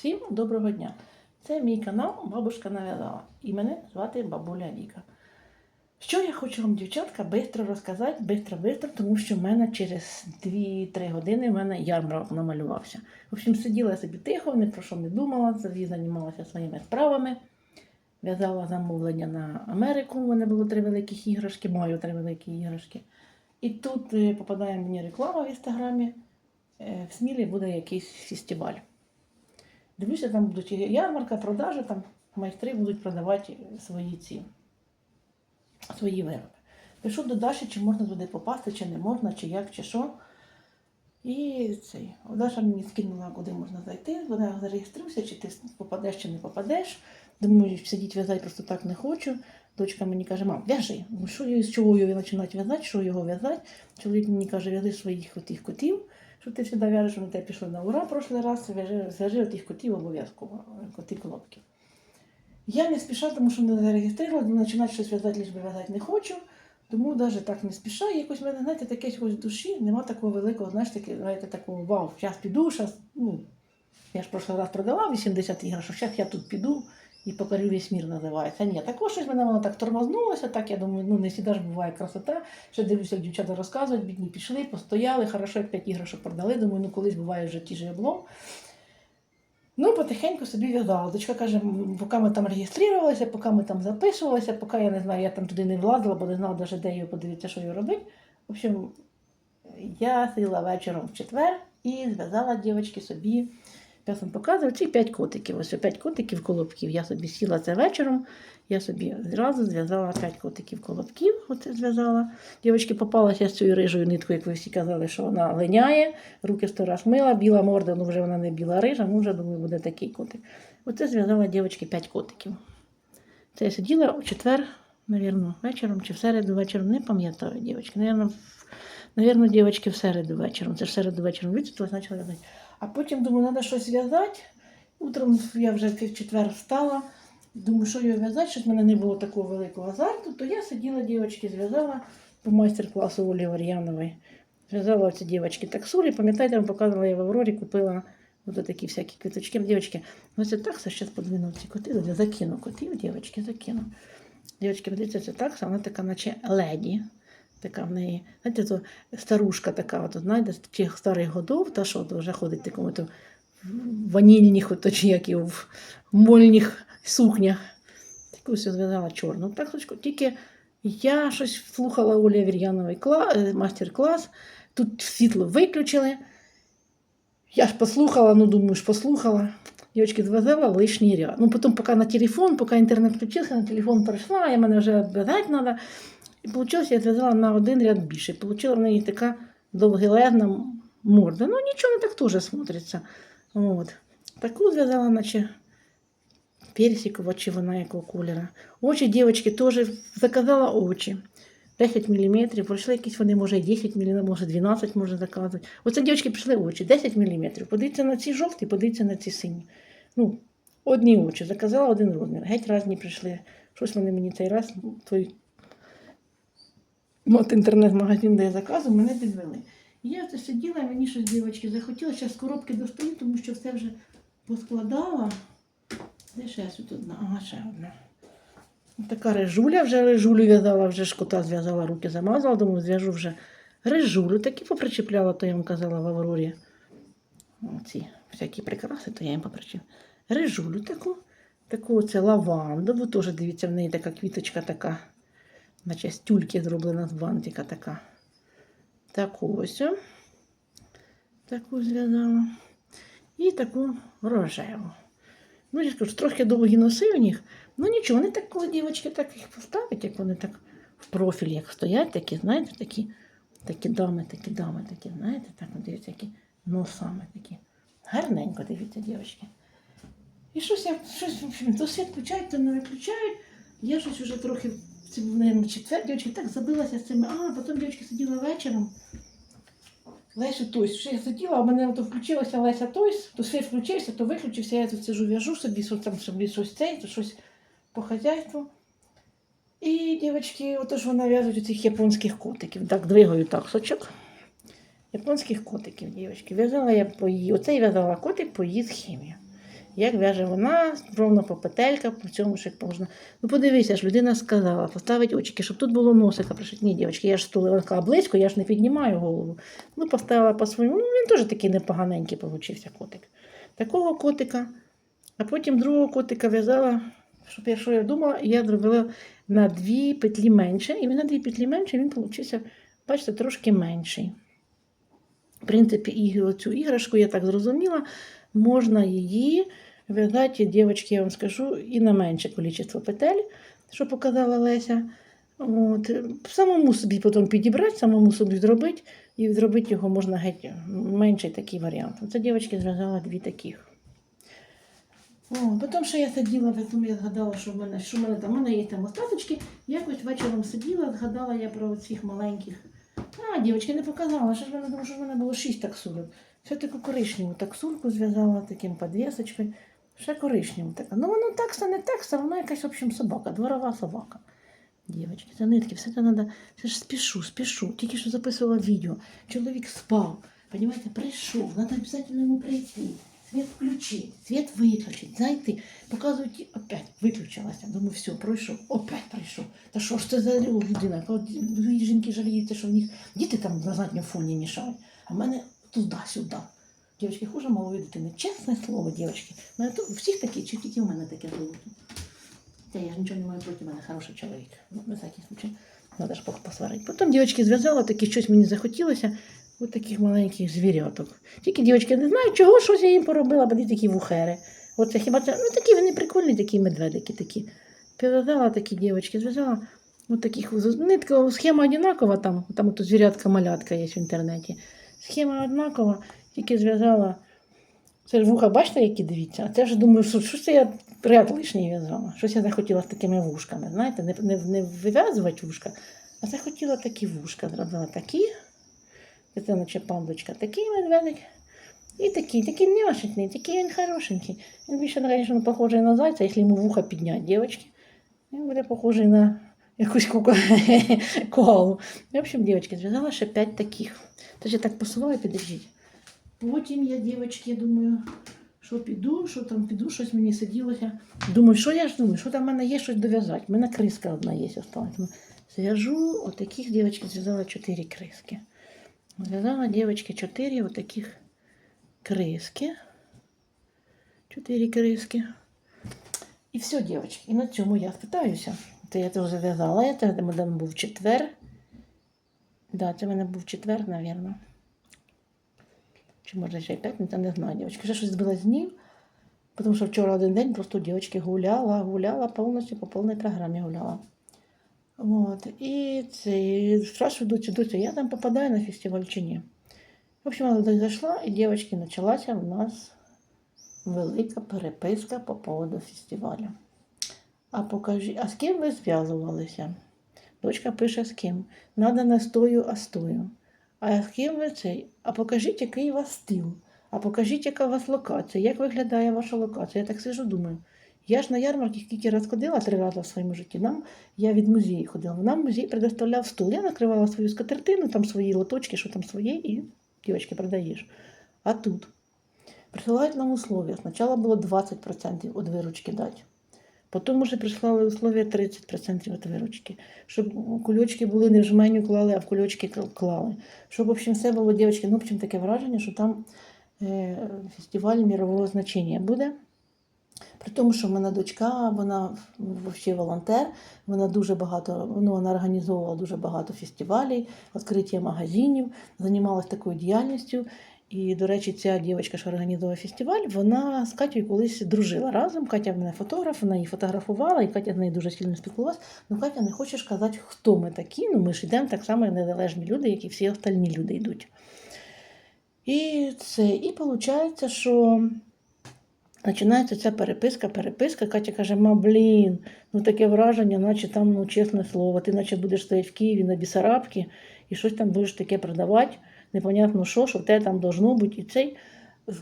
Всім доброго дня! Це мій канал Бабушка нав'язала. І мене звати Бабуля Віка. Що я хочу вам, дівчатка, швидко розказати, швидко-швидко, тому що в мене через 2-3 години в мене ярмарок намалювався. В общем, сиділа собі тихо, ні про що не думала, собі займалася своїми справами. В'язала замовлення на Америку. У мене було три великих іграшки, маю три великі іграшки. І тут е, попадає мені реклама в інстаграмі. е, В Смілі буде якийсь фестиваль. Дивлюся, там будуть ярмарка, продажі, там майстри будуть продавати свої ці свої вироби. Пишу до Даші, чи можна туди попасти, чи не можна, чи як, чи що. І цей, Даша мені скинула, куди можна зайти. Вона зареєструйся, чи ти попадеш, чи не попадеш. Думаю, сидіти в'язати просто так не хочу. Дочка мені каже, мам, в'яжи. Що з чого його починати в'язати, що його в'язати. Чоловік мені каже, в'язи своїх отих котів, що ти завжди в'яжеш, вони тебе пішли на ура прошлий раз, в'яжи, зв'яжи отих котів обов'язково, коти колобки. Я не спіша, тому що не зареєструвала, починати щось в'язати, лиш би в'язати не хочу. Тому навіть так не спіша. Якось в мене, знаєте, таке якось в душі, нема такого великого, знаєш, таке, знаєте, такого вау, зараз піду, зараз, ну, я ж прошлий раз продала 80 іграшок, зараз я тут піду і покорю весь мір називається. Ні, також щось мене воно так тормознулося, так я думаю, ну не завжди ж буває красота. Ще дивлюся, як дівчата розказують, бідні пішли, постояли, хорошо, 5 іграшок продали. Думаю, ну колись буває в житті же облом. Ну, потихеньку собі в'язала. Дочка каже, поки ми там реєструвалися, поки ми там записувалися, поки я не знаю, я там туди не влазила, бо не знала навіть, де її подивитися, що її робити. В общем, я сиділа вечором в четвер і зв'язала дівчатки собі. Зараз вам показую ці п'ять котиків. Ось п'ять котиків колобків. Я собі сіла це вечором. Я собі зразу зв'язала п'ять котиків колобків. Оце зв'язала. Дівчатки попалася з цією рижою ниткою, як ви всі казали, що вона линяє, руки сто раз мила, біла морда, ну вже вона не біла рижа, ну вже думаю, буде такий котик. Оце зв'язала дівчатки п'ять котиків. Це я сиділа у четвер, навірно, вечором чи в середу вечором, не пам'ятаю, дівчатки. Навірно, Навірно, дівчатки в середу вечором. Це ж середу вечором вичиталась, почала в'язати. А потім думаю, треба щось в'язати. Утром я вже в четвер встала. Думаю, що його в'язати, щоб в мене не було такого великого азарту, то я сиділа, дівчатки, зв'язала по майстер-класу Олі Вар'янової. Зв'язала оці дівчатки таксурі. Пам'ятаєте, я вам показувала, я в Аврорі купила от такі всякі квіточки. Дівчатки, ось це такса, зараз подвину ці коти, я закину котів, дівчатки, закину. Дівчатки, подивіться, це такса, вона така, наче леді. Така в неї, знаєте, то старушка така, от, знаєте, тих старих годов, та що то вже ходить в такому то ванільних, ото, чи як і в мольних сукнях. Все зв'язала чорну. Так, тільки я щось слухала Олі Вір'яновий кла- е, майстер-клас, тут світло виключили. Я ж послухала, ну думаю, ж послухала. Дівчатки зв'язала лишній ряд. Ну, потім, поки на телефон, поки інтернет включився, на телефон перейшла, я мене вже в'язати треба. І вийшло, я зв'язала на один ряд більше. Получила в неї така довгелезна морда. Ну, нічого не так теж смотриться. От. Таку зв'язала, наче персикова, чи вона якого кольору. Очі дівчатки теж заказала очі. 10 мм, пройшли якісь вони, може, і 10 мм, може 12 може заказувати. Оце дівчатки прийшли очі, 10 мм. Подивіться на ці жовті, подивіться на ці сині. Ну, одні очі, заказала один розмір. Геть різні прийшли. Щось вони мені цей раз, той от інтернет-магазин, де я заказую, мене підвели. Я це сиділа, мені щось дівчатки захотілося, зараз коробки достаю, тому що все вже поскладала. Де ще тут одна? Ага, ще одна. Така режуля, вже режулю в'язала, вже ж кота зв'язала, руки замазала, думаю, зв'яжу вже режулю. Такі попричіпляла, то я вам казала в Аврорі. Оці всякі прикраси, то я їм попричіп. Режулю таку, таку оце лавандову, теж дивіться, в неї така квіточка така, наче тюльки зроблена з бантика така. Таку ось. Таку зв'язала. І таку рожеву. Ну, я скажу, трохи довгі носи у них. Ну нічого, вони так, коли дівчатки так їх поставить, як вони так в профіль, як стоять, такі, знаєте, такі, такі дами, такі дами, такі, знаєте, так, дивіться, які носами такі. Гарненько дивіться, дівчатки. І щось я щось, в общем, то світ включають, то не виключають. Я щось вже трохи це був, мабуть, четвер, дівчатки так забилася з цими. А, потім дівчатки сиділа вечором. Леся Тойс. Що я сиділа, а в мене то включилася Леся Тойс, то світ включився, то виключився, я тут сижу, в'яжу собі, що там собі щось цей, то щось по хазяйству. І дівчатки, отож вона в'язують цих японських котиків. Так, двигаю так сочок. Японських котиків, дівчатки. В'язала я по її. Оцей в'язала котик по її схемі. Як в'яже вона, ровно по петельках, по цьому ж як можна. Ну подивися ж, людина сказала, поставить очики, щоб тут було носика. Пришить. Ні, дівчатки, я ж стулила близько, я ж не піднімаю голову. Ну, поставила по своєму. Ну, він теж такий непоганенький получився котик. Такого котика. А потім другого котика в'язала, щоб я що я думала, я зробила на дві петлі менше. І на дві петлі менше, він получився, бачите, трошки менший. В принципі, цю іграшку, я так зрозуміла, можна її в'язати, дівчатки, я вам скажу, і на менше кількість петель, що показала Леся. От. Самому собі потім підібрати, самому собі зробити, і зробити його можна геть менший такий варіант. Це дівчатки зв'язала дві таких. О, потім ще я сиділа, потім я згадала, що в мене, що в мене там, в мене є там остаточки. Якось вечором сиділа, згадала я про цих маленьких. А, дівчатки, не показала, що ж в мене, тому що в мене було шість таксурок. Ще таку коричневу таксурку зв'язала таким підвісочкою. Ще коричневу така. Ну воно такса, не такса, вона якась, в общем, собака, дворова собака. Дівчатки, це нитки, все це треба. Це ж спішу, спішу. Тільки що записувала відео. Чоловік спав. Понимаете, прийшов, треба обов'язково йому прийти. Світ включити, світ виключити, зайти. Показують, опять виключилася. Думаю, все, пройшов, опять прийшов. Та що ж це за людина? Дві жінки жаліються, що в них діти там на задньому фоні мішають, а в мене туди-сюди. Дівчатки, хуже малої дитини. Чесне слово, дівчатки. Мене тут всіх такі, чи тільки у мене таке золото. Та я ж нічого не маю проти мене хороший чоловік. Ну, на всякий случай. Надо ж посварити. Потім дівчатки зв'язала, такі щось мені захотілося. Ось таких маленьких звіряток. Тільки дівчатки не знають, чого щось я їм поробила, бо такі вухери. Оце хіба це, ну такі вони прикольні, такі медведики такі. Прив'язала такі дівчатки, зв'язала ось таких нитка, схема одинакова там, там тут звірятка малятка є в інтернеті. Схема однакова, тільки зв'язала. Це ж вуха, бачите, які дивіться? А це ж думаю, що, що це я ряд лишній в'язала. Щось я захотіла з такими вушками. Знаєте, не, не, не вив'язувати вушка, а захотіла такі вушка. Зробила такі. Це наче пандочка, такий медведик. І такий, такий няшечний, такий він хорошенький. Він більше, звісно, похожий на зайця, якщо йому вуха підняти, дівчатки. Він буде похожий на якусь куку... коалу. В общем, дівчатки, зв'язала ще 5 таких. Тож я так посуваю, підождіть. Потім я, дівчатки, думаю, що піду, що там піду, щось мені сиділося. Думаю, що я ж думаю, що там в мене є щось дов'язати. У мене криска одна є, осталась. Зв'яжу, отаких, дівчатки, зв'язала 4 криски. Зв'язала девочки 4 вот таких криски. 4 криски. І все, девочки. І на цьому я спитаюся. Це я теж зав'язала. Це в був четвер. Да, це в мене був четвер, мабуть. Чи може ще й п'ятниця, не знаю, дівчатки. Ще щось збила з днів. Тому що вчора один день просто дівчатки гуляла, гуляла повністю по повній програмі гуляла. Вот. І це, спрашиваю дочу, дочу, я там попадаю на фестиваль чи ні? В общем, вона туди зайшла, і дівчатки, почалася у нас велика переписка по поводу фестивалю. А покажи, а з ким ви зв'язувалися? Дочка пише з ким. Надо не стою, а стою. А з ким ви цей? А покажіть, який у вас стил. А покажіть, яка у вас локація, як виглядає ваша локація. Я так сижу, думаю. Я ж на ярмарки скільки раз ходила, три рази в своєму житті. Нам я від музею ходила. Нам музей предоставляв стул. Я накривала свою скатертину, там свої лоточки, що там своє, і дівчатки продаєш. А тут присилають нам условия. Спочатку було 20% від виручки дати. Потім вже прислали условия 30% від виручки. Щоб кульочки були не в жменю клали, а в кульочки клали. Щоб, в общем, все було, дівчатки, ну, в общем, таке враження, що там е, фестиваль мірового значення буде. При тому, що в мене дочка, вона взагалі волонтер, вона дуже багато, ну, вона організовувала дуже багато фестивалів, відкриття магазинів, займалася такою діяльністю. І, до речі, ця дівчинка, що організовує фестиваль, вона з Катєю колись дружила разом. Катя в мене фотограф, вона її фотографувала, і Катя з нею дуже сильно спілкувалася. Ну, Катя не хоче сказати, хто ми такі. Ну, ми ж йдемо так само, незалежні люди, як і всі остальні люди йдуть. І це, і виходить, що. Починається ця переписка, переписка. Катя каже, ма, блін, ну таке враження, наче там, ну, чесне слово, ти наче будеш стояти в Києві на Бісарабці і щось там будеш таке продавати, непонятно що, що тебе там должно бути. І цей,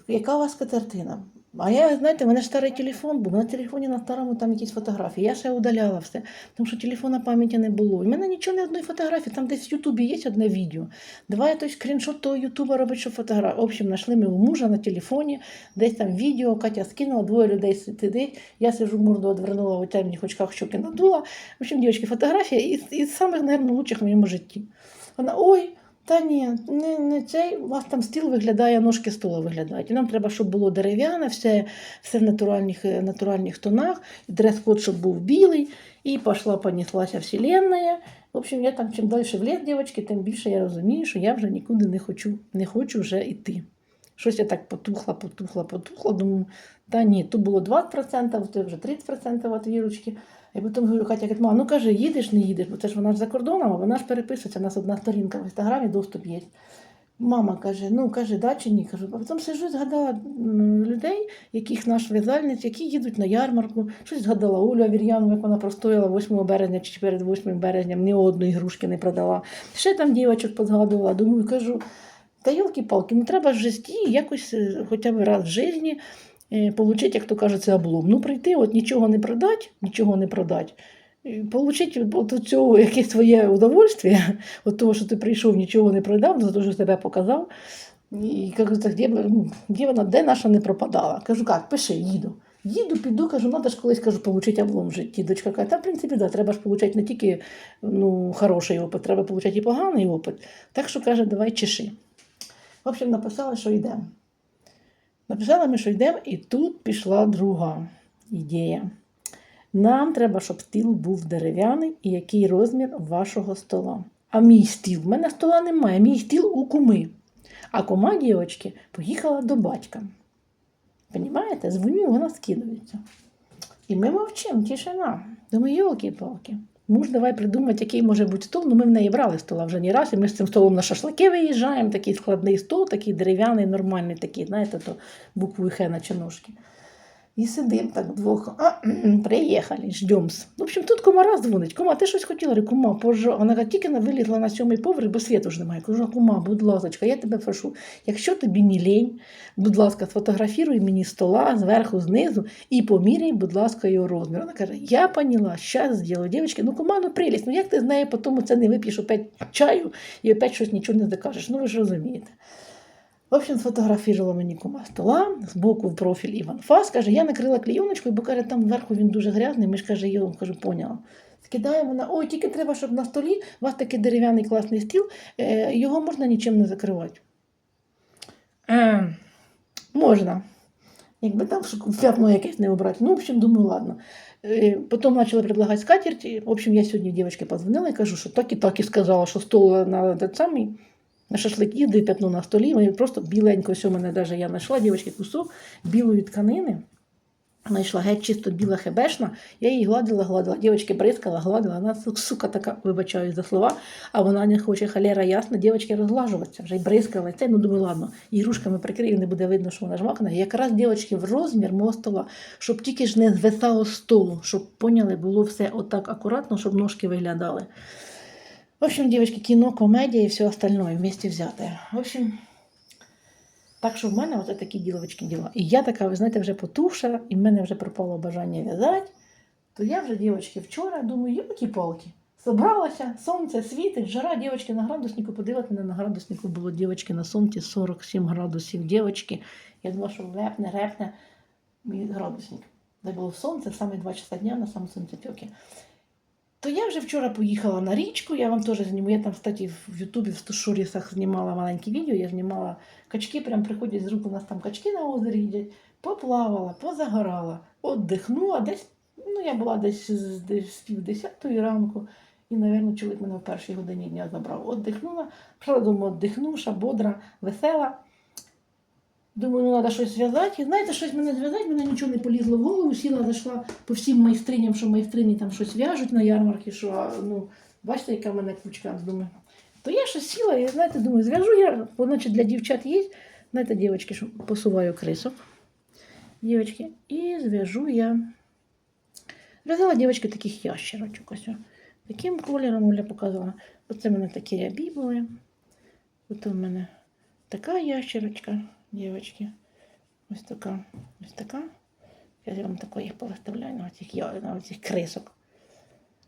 яка у вас катертина? А я, знаєте, в мене старий телефон був, на телефоні на старому там якісь фотографії. Я ще удаляла все, тому що телефона пам'яті не було. В мене нічого не одної фотографії, там десь в Ютубі є одне відео. Давай той скріншот того Ютуба робить, що фотографія. В общем, знайшли ми у мужа на телефоні, десь там відео, Катя скинула, двоє людей сидить. Я сижу, морду одвернула, у темних очках щоки надула. В общем, дівчатки, фотографія із, із самих, мабуть, лучших в моєму житті. Вона, ой, та ні, не, не цей, у вас там стіл виглядає, ножки стола виглядають. І нам треба, щоб було дерев'яне, все, все в натуральних, е, натуральних тонах, дрес-код, щоб був білий, і пішла, понеслася вселенная. В общем, я там чим далі в ліс, дівчатки, тим більше я розумію, що я вже нікуди не хочу, не хочу вже йти. Щось я так потухла, потухла, потухла. Думаю, та ні, тут було 20%, то вже 30% від віручки. І потім говорю, Катя каже, мама, ну каже, їдеш, не їдеш, бо це ж вона ж за кордоном, а вона ж переписується, у нас одна сторінка в інстаграмі, доступ є. Мама каже, ну каже, да чи ні? Кажу, а потім сижу, згадала людей, яких наш в'язальниць, які їдуть на ярмарку. Щось згадала Олю Авір'яну, як вона простояла 8 березня чи перед 8 березням, ні одної ігрушки не продала. Ще там дівчаток позгадувала. Думаю, кажу, та йолки-палки, ну треба ж житті якось е, хоча б раз в житті е, получити, як то кажуть, це облом. Ну, прийти, от нічого не продать, нічого не продать. І Получити от цього якесь своє удовольствие, от того, що ти прийшов, нічого не продав, за те, що себе показав. І кажу, так, де, ну, де вона, де наша не пропадала? Кажу, як, пиши, їду. Їду, піду, кажу, треба ж колись кажу, отримати облом в житті. Дочка каже, та в принципі, да, треба ж отримати не тільки ну, хороший опит, треба отримати і поганий опит. Так що каже, давай чеши. В общем, написала, що йдемо. Написала ми, що йдемо, і тут пішла друга ідея. Нам треба, щоб стіл був дерев'яний і який розмір вашого стола. А мій стіл, в мене стола немає, мій стіл у куми. А кума дівчатки поїхала до батька. Понімаєте? Дзвоню, вона скидується. І ми мовчимо, тишина. Думаю, йолки-палки. Муж, давай придумати, який може бути стол. Ну, ми в неї брали стола вже не раз, і ми з цим столом на шашлики виїжджаємо, такий складний стол, такий дерев'яний, нормальний, такий, знаєте, то букву Х на чиношки. І сидим так вдвох. А, приїхали, ждем. В общем, тут кума дзвонить. Кума, ти щось хотіла? Говорю, кума, пожа. Вона тільки вилізла на сьомий поверх, бо світу ж немає. Кажу, кума, будь ласка, я тебе прошу. Якщо тобі не лень, будь ласка, сфотографіруй мені стола зверху, знизу і поміряй, будь ласка, його розмір. Вона каже, я поняла, щас зроблю. Дівчатки, ну кума, ну прелість, ну як ти з нею потім це не вип'єш опять чаю і опять щось нічого не докажеш. Ну ви ж розумієте. В общем, сфотографувала мені кума стола, збоку в профіль Іван Фас. Каже, я накрила клейоночкою, бо каже, там зверху він дуже грязний. Ми ж каже, його кажу, поняла. Скидаємо на ой, тільки треба, щоб на столі у вас такий дерев'яний класний стіл, е, його можна нічим не закривати. Е, можна. Якби там п'ятно якесь не обрати. Ну, в общем, думаю, ладно. Е, Потім почали предлагати скатерть. В общем, я сьогодні дівчинці позвонила і кажу, що так і так і сказала, що стол на те самий. На шашлик їде п'ятно на столі, ми просто біленько, ось мене навіть я знайшла дівчатки кусок білої тканини. Знайшла геть чисто біла хебешна, я її гладила, гладила. Дівчатки бризкала, гладила. Вона сука така, вибачаю за слова, а вона не хоче халера ясна, дівчатки розглажуватися, вже й бризкала. Це, ну думаю, ладно, ігрушками прикрию, не буде видно, що вона жмакана. Якраз дівчатки в розмір мого щоб тільки ж не звисало столу, щоб поняли, було все отак акуратно, щоб ножки виглядали. В общем, девочки, кино, комедія і все остальное вместе взяте. В общем, так що в мене оце такі діловички діла. І я така, ви знаєте, вже потухша, і в мене вже пропало бажання в'язати. То я вже, дівчатки, вчора думаю, йолки-палки. Собралася, сонце світить, жара, дівчатки на градуснику, подивилася, мене на градуснику було дівчатки на сонці 47 градусів дівчатки. Я думала, що лепне, репне мій градусник. Де було сонце, саме 2 часа дня на самому сонці тьоки. То я вже вчора поїхала на річку, я вам теж зніму. Я там, кстати, в Ютубі в Стошурісах знімала маленьке відео, я знімала качки, прям приходять з рук, у нас там качки на озері їдять. Поплавала, позагорала, отдихнула десь. Ну, я була десь з пів десятої ранку, і, мабуть, чоловік мене в першій годині дня забрав. Отдихнула, додому, отдихнувша, бодра, весела. Думаю, ну треба щось зв'язати. І знаєте, щось мене зв'язати, мене нічого не полізло в голову. Сіла, зайшла по всім майстриням, що майстрині там щось в'яжуть на ярмарки, що ну, бачите, яка в мене кучка, думаю. То я щось сіла і знаєте, думаю, зв'яжу я, бо значить для дівчат є. Знаєте, дівчатки, що посуваю крисок. Дівчатки, і зв'яжу я. Зв'язала дівчатки таких ящерочок. Ось. Таким кольором Оля показувала. Оце в мене такі рябі були. От у мене така ящерочка, дівчатки. Ось така, ось така. Я вам тако їх повиставляю на цих, на цих крисок.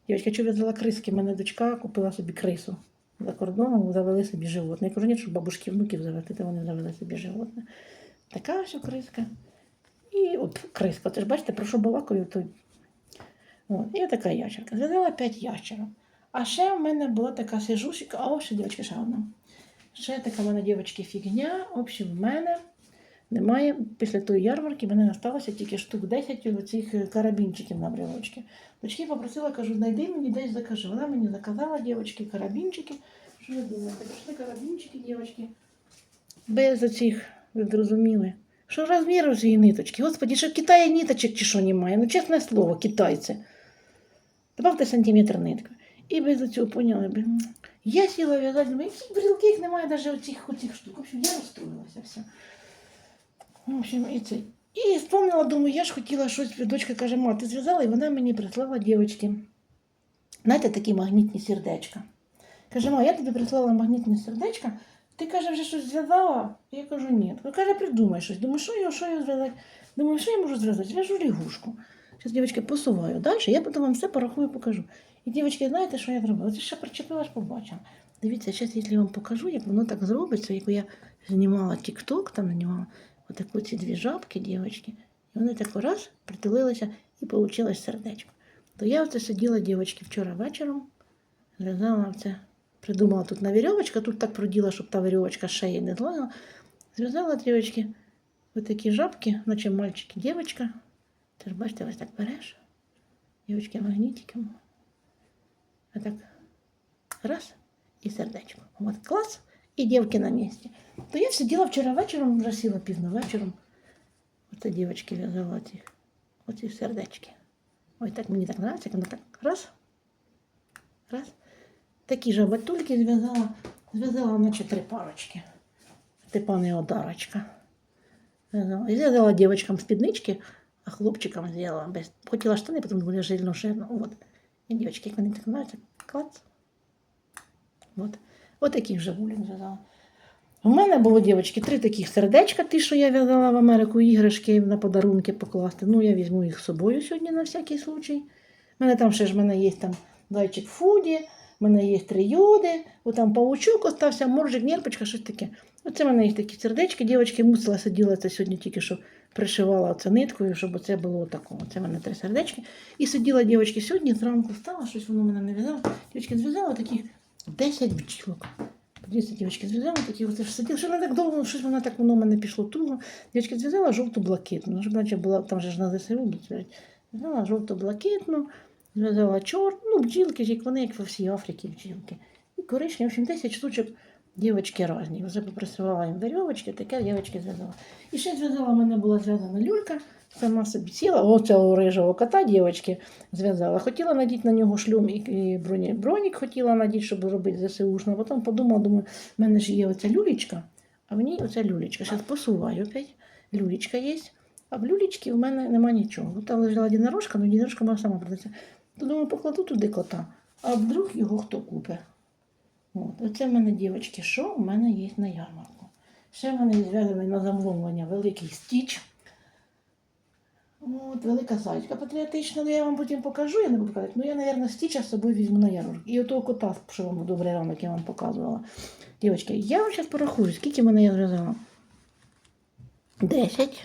Дівчатка, що взяла криски, в мене дочка купила собі крису. За кордоном завели собі животне. Я кажу, ні, щоб бабушки внуків завести, то вони завели собі животне. Така ось криска. І от криска. Ти ж бачите, про що балакаю, то. От, і така ящерка. Зв'язала 5 ящерок. А ще в мене була така сижушка, а ось ще дівчатка ще одна. Ще така в мене дівчатки фігня. В общем, в мене немає після тої ярмарки, в мене залишилося тільки штук 10 цих карабінчиків на брелочки. Дочки попросила, кажу, знайди мені десь закажи. Вона мені заказала дівчатки карабінчики. Що ви думаєте? Прийшли карабінчики, дівчатки. Без оцих, ви зрозуміли. Що розміру цієї ниточки? Господи, що в Китаї ниточок чи що немає? Ну, чесне слово, китайці. Добавте сантиметр нитки. І без цього поняли. Я сіла в'язати, думаю, брілки їх немає навіть оцих, оцих штук. В общем, я розстроїлася все. В общем, і це. І вспомнила, думаю, я ж хотіла щось, дочка каже, ма, ти зв'язала, і вона мені прислала дівчатки. Знаєте, такі магнітні сердечка. Каже, ма, я тобі прислала магнітні сердечка, ти каже, вже щось зв'язала? Я кажу, ні. Каже, придумай щось. Думаю, що я, що я зв'язати? Думаю, що я можу зв'язати? Зв'яжу лягушку. Зараз, дівчатки, посуваю далі, я потім вам все порахую покажу. І дівчатки, знаєте, що я зробила? Це ще причепила, ж побачила. Дивіться, зараз, я вам покажу, як воно так зробиться, як я знімала TikTok, там знімала отаку ці дві жабки, дівчатки, і вони так раз притулилися і вийшло сердечко. То я оце сиділа, дівчатки, вчора вечором, зв'язала це, придумала тут на вірьовочка, тут так проділа, щоб та вірьовочка шиї не злила. Зв'язала, дівчатки, отакі жабки, наче мальчики, дівчатка. Ти ж бачите, ось так береш. Дівчатки магнітиком. А так раз і сердечко. От клас, і дівки на місці. То я сиділа вчора вечором, вже сіла пізно вечором. Оце дівчатки в'язала ці, оці сердечки. Ой, так мені так подобається, як воно так раз. Раз. Такі ж батульки зв'язала, зв'язала наче три парочки. Типа не одарочка. І зв'язала дівчаткам спіднички, а хлопчикам зв'язала без. Хотіла штани, потім думала, жильно ширно. От. І дівчатки, як вони так нравятся, клац. От. От такі вже булін зв'язала. У мене було, дівчатки, три таких сердечка, ті, що я в'язала в Америку, іграшки на подарунки покласти. Ну, я візьму їх з собою сьогодні на всякий случай. У мене там ще ж в мене є там зайчик Фуді, в мене є три йоди, от там паучок остався, моржик, нерпочка, щось таке. Оце в мене є такі сердечки. Дівчатки мусила сиділа це сьогодні тільки що пришивала оце ниткою, щоб оце було такого. Це в мене три сердечки. І сиділа дівчатки сьогодні, зранку встала, щось воно мене не в'язало. Дівчатки зв'язала таких 10 бджілок. Подивіться, дівчатки, зв'язала такі, оце ж сиділа, що не так довго, щось воно так воно в мене пішло туго. Дівчатки, зв'язала жовту-блакитну, щоб наче була, там же ж на ЗСУ будуть зв'язати. Зв'язала зв'язала чорну, ну, бджілки, ж як вони, як во всій Африці бджілки. І коричневі, в общем, 10 штучок дівчатки різні. Вже попрацювала їм верьовочки, таке дівчатки зв'язала. І ще зв'язала, в мене була зв'язана люлька, сама собі сіла, оцього рижого кота дівчатки зв'язала. Хотіла надіти на нього шлюм і, і броні, бронік хотіла надіти, щоб робити ЗСУшно. Потім подумала, думаю, в мене ж є оця люлічка, а в ній оця люлічка. Зараз посуваю опять. Люлічка є. А в люлічці в мене нема нічого. От Там лежала дінорожка, але дінорожка мала сама продатися. То думаю, покладу туди кота, а вдруг його хто купить. От. Оце в мене, дівчатки, що в мене є на ярмарку. Ще в мене є зв'язаний на замовлення великий стіч. От, велика зайчка патріотична, але я вам потім покажу, я не буду казати. Ну, я, мабуть, стіча з собою візьму на ярмарку. І отого кота, що вам добрий ранок, я вам показувала. Дівчатки, я вам зараз порахую, скільки мене я зв'язала. 10,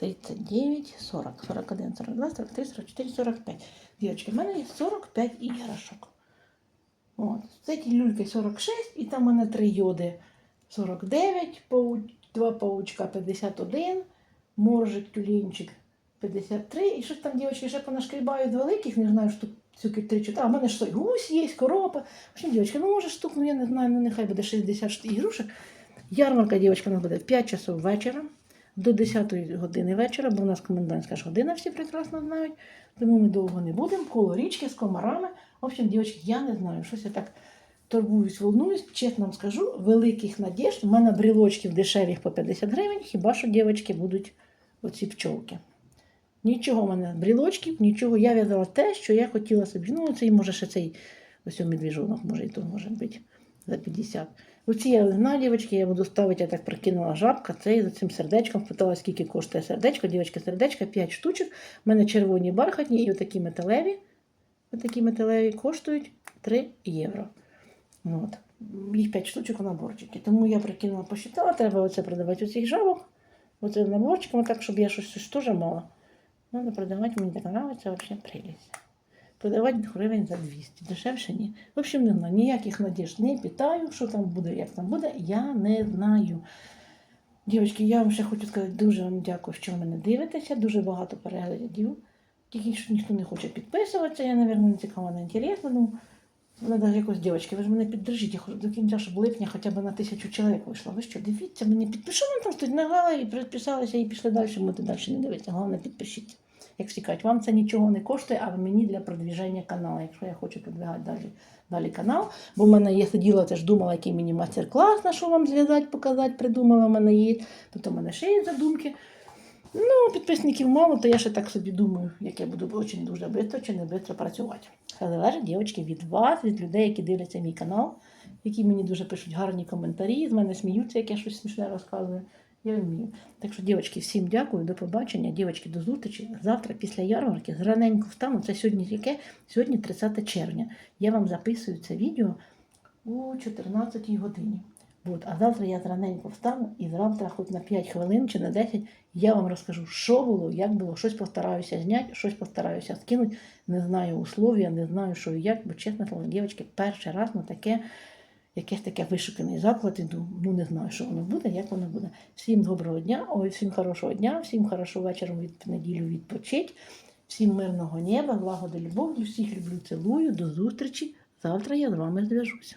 39, 40, 41, 42, 43, 44, 45. Девочки, в мене є 45 іграшок. От. З цієї люльки 46, і там в мене три йоди 49, пау... два паучка 51, моржик, тюлінчик 53. І щось там, дівчатки, ще понашкрібають великих, не знаю, штук цюки 3 4 А в мене ж той гусь є, коропа. В дівчатки, ну може штук, ну я не знаю, ну нехай буде 60 штук ігрушок. Ярмарка, дівчатка, у нас буде в 5 часов вечора. До 10 години вечора, бо в нас комендантська ж година, всі прекрасно знають. Тому ми довго не будемо. Коло річки з комарами. В общем, дівчатки, я не знаю, щось я так турбуюсь, волнуюсь. Чесно вам скажу, великих надіжд. У мене брілочків дешевих по 50 гривень, хіба що дівчатки будуть оці пчолки. Нічого в мене брілочків, нічого. Я в'язала те, що я хотіла собі. Ну, цей, може, ще цей ось у медвіжонок, може, і то може бути за 50. Оці я знаю, дівчатки, я буду ставити, я так прикинула жабка, цей за цим сердечком. Спитала, скільки коштує сердечко. Дівчатки, сердечко 5 штучок. У мене червоні бархатні і отакі металеві. Отакі металеві коштують 3 євро. От. Їх 5 штучок у наборчики. Тому я прикинула, посчитала, треба оце продавати оцих жабок. Оце наборчиком, так, щоб я щось, теж мала. Надо продавати, мені так подобається, взагалі прелість. Продавати гривень за 200, дешевше ні. В общем, не ніяких надіжд не питаю, що там буде, як там буде, я не знаю. Дівчатки, я вам ще хочу сказати, дуже вам дякую, що ви мене дивитеся, дуже багато переглядів. Тільки що ніхто не хоче підписуватися, я, мабуть, не цікаво, не інтересно. Ну, треба якось, дівчатки, ви ж мене піддержіть, я хочу до кінця, щоб липня хоча б на тисячу чоловік вийшло. Ви що, дивіться, мені підпишіть, що там стоїть нагала і підписалися і пішли далі, можете далі не дивитися. Головне, підпишіться. Як всі кажуть, вам це нічого не коштує, а мені для продвіження каналу, якщо я хочу продвигати далі, далі канал. Бо в мене я сиділа теж думала, який мені мастер-клас, на що вам зв'язати, показати, придумала, в мене є. Тут у мене ще є задумки. Ну, підписників мало, то я ще так собі думаю, як я буду дуже дуже швидко чи не швидко працювати. Це залежить, дівчатки, від вас, від людей, які дивляться мій канал, які мені дуже пишуть гарні коментарі, з мене сміються, як я щось смішне розказую. Я вмію. Так що, дівчатки, всім дякую, до побачення. Дівчатки, до зустрічі. Завтра після ярмарки зраненько встану. Це сьогодні яке? Сьогодні 30 червня. Я вам записую це відео у 14 годині. От, а завтра я зраненько встану і завтра, хоч на 5 хвилин чи на 10, я вам розкажу, що було, як було, щось постараюся зняти, щось постараюся скинути. Не знаю условия, не знаю, що і як, бо чесно дівчатки, перший раз на таке, якесь таке вишуканий заклад іду. Ну не знаю, що воно буде, як воно буде. Всім доброго дня, ой, всім хорошого дня, всім хорошого вечора від неділю відпочить, всім мирного неба, благоди любові, всіх люблю, цілую, до зустрічі. Завтра я з вами зв'яжуся.